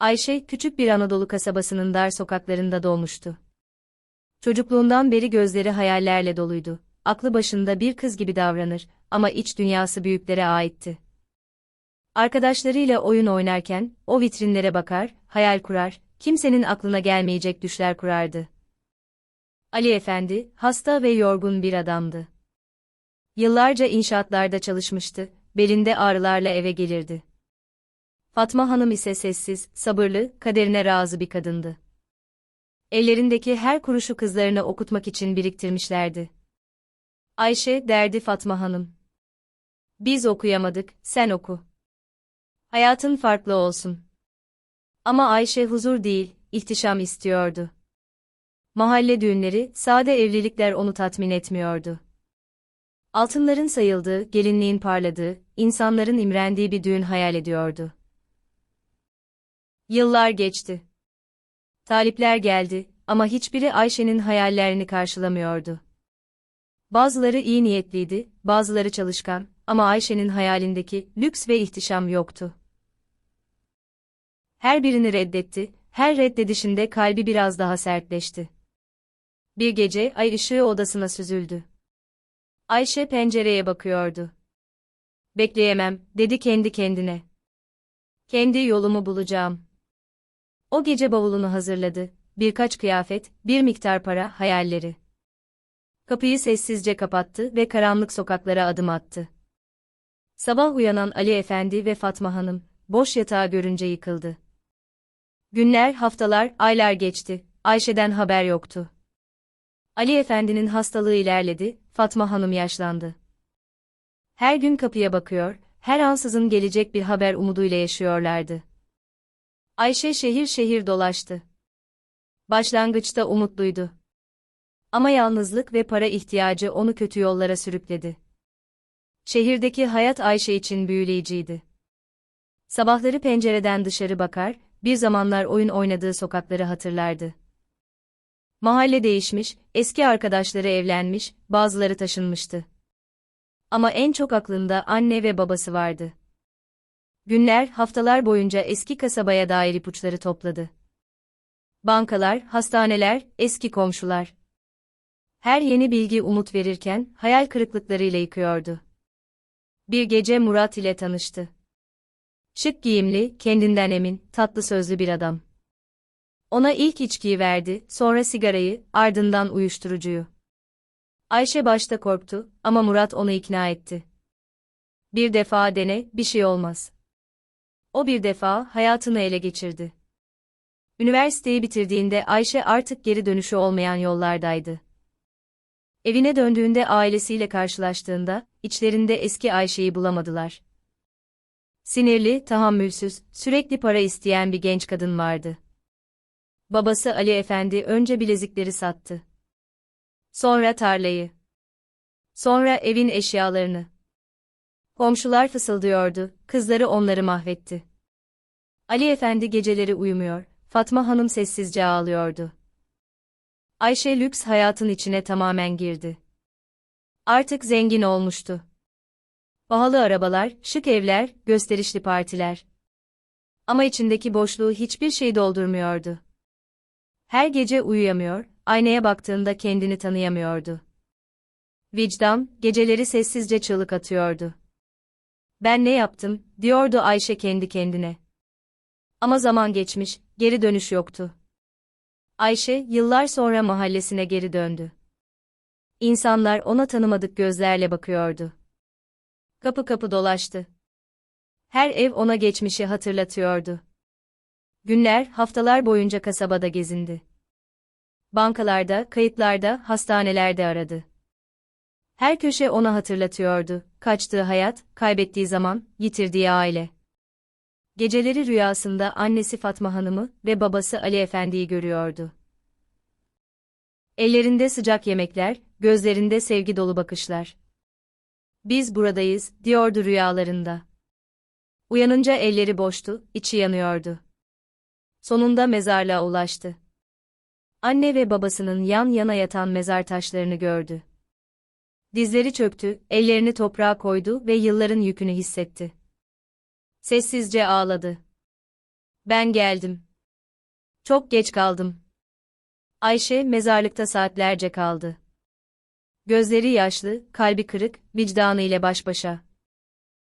Ayşe, küçük bir Anadolu kasabasının dar sokaklarında doğmuştu. Çocukluğundan beri gözleri hayallerle doluydu. Aklı başında bir kız gibi davranır ama iç dünyası büyüklere aitti. Arkadaşlarıyla oyun oynarken, o vitrinlere bakar, hayal kurar, kimsenin aklına gelmeyecek düşler kurardı. Ali Efendi, hasta ve yorgun bir adamdı. Yıllarca inşaatlarda çalışmıştı, belinde ağrılarla eve gelirdi. Fatma Hanım ise sessiz, sabırlı, kaderine razı bir kadındı. Ellerindeki her kuruşu kızlarını okutmak için biriktirmişlerdi. Ayşe derdi Fatma Hanım. Biz okuyamadık, sen oku. Hayatın farklı olsun. Ama Ayşe huzur değil, ihtişam istiyordu. Mahalle düğünleri, sade evlilikler onu tatmin etmiyordu. Altınların sayıldığı, gelinliğin parladığı, insanların imrendiği bir düğün hayal ediyordu. Yıllar geçti. Talipler geldi ama hiçbiri Ayşe'nin hayallerini karşılamıyordu. Bazıları iyi niyetliydi, bazıları çalışkan ama Ayşe'nin hayalindeki lüks ve ihtişam yoktu. Her birini reddetti, her reddedişinde kalbi biraz daha sertleşti. Bir gece ay ışığı odasına süzüldü. Ayşe pencereye bakıyordu. Bekleyemem, dedi kendi kendine. Kendi yolumu bulacağım. O gece bavulunu hazırladı, birkaç kıyafet, bir miktar para, hayalleri. Kapıyı sessizce kapattı ve karanlık sokaklara adım attı. Sabah uyanan Ali Efendi ve Fatma Hanım, boş yatağı görünce yıkıldı. Günler, haftalar, aylar geçti, Ayşe'den haber yoktu. Ali Efendi'nin hastalığı ilerledi, Fatma Hanım yaşlandı. Her gün kapıya bakıyor, her ansızın gelecek bir haber umuduyla yaşıyorlardı. Ayşe şehir şehir dolaştı. Başlangıçta umutluydu. Ama yalnızlık ve para ihtiyacı onu kötü yollara sürükledi. Şehirdeki hayat Ayşe için büyüleyiciydi. Sabahları pencereden dışarı bakar, bir zamanlar oyun oynadığı sokakları hatırlardı. Mahalle değişmiş, eski arkadaşları evlenmiş, bazıları taşınmıştı. Ama en çok aklında anne ve babası vardı. Günler, haftalar boyunca eski kasabaya dair ipuçları topladı. Bankalar, hastaneler, eski komşular. Her yeni bilgi umut verirken, hayal kırıklıklarıyla yıkıyordu. Bir gece Murat ile tanıştı. Şık giyimli, kendinden emin, tatlı sözlü bir adam. Ona ilk içkiyi verdi, sonra sigarayı, ardından uyuşturucuyu. Ayşe başta korktu ama Murat onu ikna etti. Bir defa dene, bir şey olmaz. O bir defa hayatını ele geçirdi. Üniversiteyi bitirdiğinde Ayşe artık geri dönüşü olmayan yollardaydı. Evine döndüğünde ailesiyle karşılaştığında, içlerinde eski Ayşe'yi bulamadılar. Sinirli, tahammülsüz, sürekli para isteyen bir genç kadın vardı. Babası Ali Efendi önce bilezikleri sattı. Sonra tarlayı. Sonra evin eşyalarını. Komşular fısıldıyordu, kızları onları mahvetti. Ali Efendi geceleri uyumuyor, Fatma Hanım sessizce ağlıyordu. Ayşe lüks hayatın içine tamamen girdi. Artık zengin olmuştu. Pahalı arabalar, şık evler, gösterişli partiler. Ama içindeki boşluğu hiçbir şey doldurmuyordu. Her gece uyuyamıyor, aynaya baktığında kendini tanıyamıyordu. Vicdan, geceleri sessizce çığlık atıyordu. Ben ne yaptım, diyordu Ayşe kendi kendine. Ama zaman geçmiş, geri dönüş yoktu. Ayşe, yıllar sonra mahallesine geri döndü. İnsanlar ona tanımadık gözlerle bakıyordu. Kapı kapı dolaştı. Her ev ona geçmişi hatırlatıyordu. Günler, haftalar boyunca kasabada gezindi. Bankalarda, kayıtlarda, hastanelerde aradı. Her köşe ona hatırlatıyordu, kaçtığı hayat, kaybettiği zaman, yitirdiği aile. Geceleri rüyasında annesi Fatma Hanım'ı ve babası Ali Efendi'yi görüyordu. Ellerinde sıcak yemekler, gözlerinde sevgi dolu bakışlar. Biz buradayız, diyordu rüyalarında. Uyanınca elleri boştu, içi yanıyordu. Sonunda mezarlığa ulaştı. Anne ve babasının yan yana yatan mezar taşlarını gördü. Dizleri çöktü, ellerini toprağa koydu ve yılların yükünü hissetti. Sessizce ağladı. Ben geldim. Çok geç kaldım. Ayşe mezarlıkta saatlerce kaldı. Gözleri yaşlı, kalbi kırık, vicdanı ile baş başa.